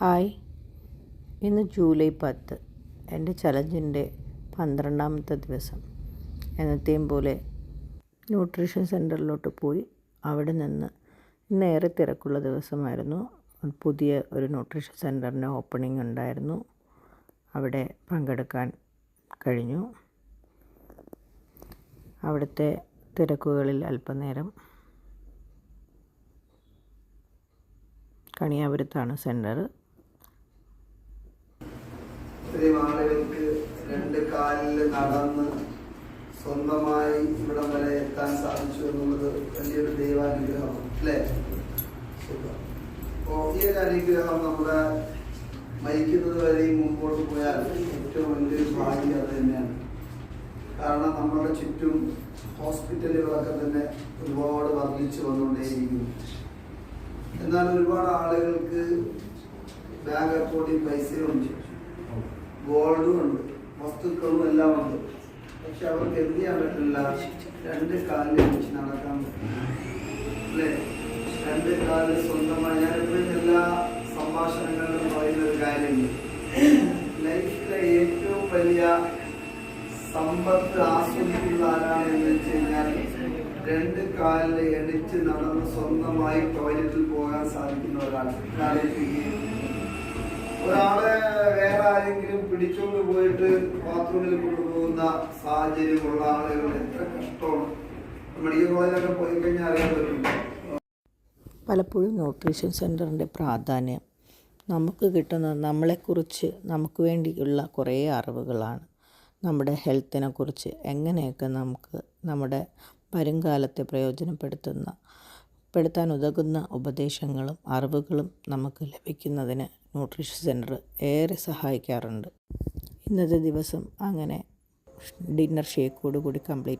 Hi. ഇന്ന് July പത്ത് എന്റെ ചലഞ്ചിന്റെ പന്ത്രണ്ടാമത്തെ ദിവസം. എന്നത്തെയും പോലെ ന്യൂട്രീഷൻ സെന്ററിലോട്ട് പോയി അവിടെ നിന്ന് ഏറെ തിരക്കുള്ള ദിവസമായിരുന്നു. പുതിയ ഒരു ന്യൂട്രീഷൻ സെന്ററിന്റെ ഓപ്പണിംഗ് ഉണ്ടായിരുന്നു. അവിടെ പങ്കെടുക്കാൻ കഴിഞ്ഞു. അവിടുത്തെ തിരക്കുകളിൽ അല്പനേരം കണിയാപുരത്താണ് സെന്റർ ഇത്രയും ആളുകൾക്ക് രണ്ട് കാലിൽ നടന്ന് സ്വന്തമായി ഇവിടം വരെ എത്താൻ സാധിച്ചു എന്നുള്ളത് വലിയൊരു ദൈവാനുഗ്രഹമാണ് അല്ലേ? അപ്പോ ഈ ഒരു അനുഗ്രഹം നമ്മുടെ മരിക്കുന്നത് വരെയും മുമ്പോട്ട് പോയാൽ ഏറ്റവും വലിയൊരു ഭാഗ്യം അത് തന്നെയാണ്. കാരണം നമ്മുടെ ചുറ്റും ഹോസ്പിറ്റലുകളൊക്കെ തന്നെ ഒരുപാട് വർദ്ധിച്ചു വന്നുകൊണ്ടേയിരിക്കുന്നു. എന്നാൽ ഒരുപാട് ആളുകൾക്ക് ബാങ്ക് അക്കൗണ്ടിൽ പൈസയുണ്ട് ഗോൾഡും ഉണ്ട്. വസ്തുക്കളും എല്ലാം ഉണ്ട് പക്ഷെ അവർക്ക് എന്ത് ചെയ്യാൻ പറ്റില്ല രണ്ട് കാലിൽ വെച്ച് നടക്കാൻ പറ്റില്ല അല്ലേ? രണ്ട് കാൽ സ്വന്തമായി. ഞാൻ എപ്പോഴും എല്ലാ സംഭാഷണങ്ങളിലും പറയുന്ന ഒരു കാര്യമുണ്ട്. ലൈഫിലെ ഏറ്റവും വലിയ സമ്പത്ത് ആസ്വദിക്കുന്ന ആരാണ് എന്ന് വെച്ച് കഴിഞ്ഞാൽ രണ്ട് കാലിൽ എണിച്ച് നടന്ന് സ്വന്തമായി ടോയ്ലറ്റിൽ പോകാൻ സാധിക്കുന്ന ഒരാൾ ഒരാളെ വേറെ പിടിച്ചോണ്ട് പോയിട്ട് ബാത്റൂമിൽ കൊണ്ടുപോകുന്ന സാഹചര്യമുള്ള ആളുകൾ എത്ര കഷ്ടമാണ് മെഡിക്കൽ കോളേജിലൊക്കെ പോയി കഴിഞ്ഞാൽ അറിയാൻ പറ്റും. പലപ്പോഴും ന്യൂട്രീഷൻ സെന്ററിന്റെ പ്രാധാന്യം നമുക്ക് കിട്ടുന്ന നമ്മളെക്കുറിച്ച് നമുക്ക് വേണ്ടിയുള്ള കുറേ അറിവുകളാണ്. നമ്മുടെ ഹെൽത്തിനെ കുറിച്ച് എങ്ങനെയൊക്കെ നമുക്ക് നമ്മുടെ വരുംകാലത്തെ പ്രയോജനപ്പെടുത്തുന്ന പെടുത്താൻ ഉതകുന്ന ഉപദേശങ്ങളും അറിവുകളും നമുക്ക് ലഭിക്കുന്നതിന് ന്യൂട്രീഷൻ സെന്റർ ഏറെ സഹായിക്കാറുണ്ട്. ഇന്നത്തെ ദിവസം അങ്ങനെ ഡിന്നർ ഷേക്കോട് കൂടി കംപ്ലീറ്റ്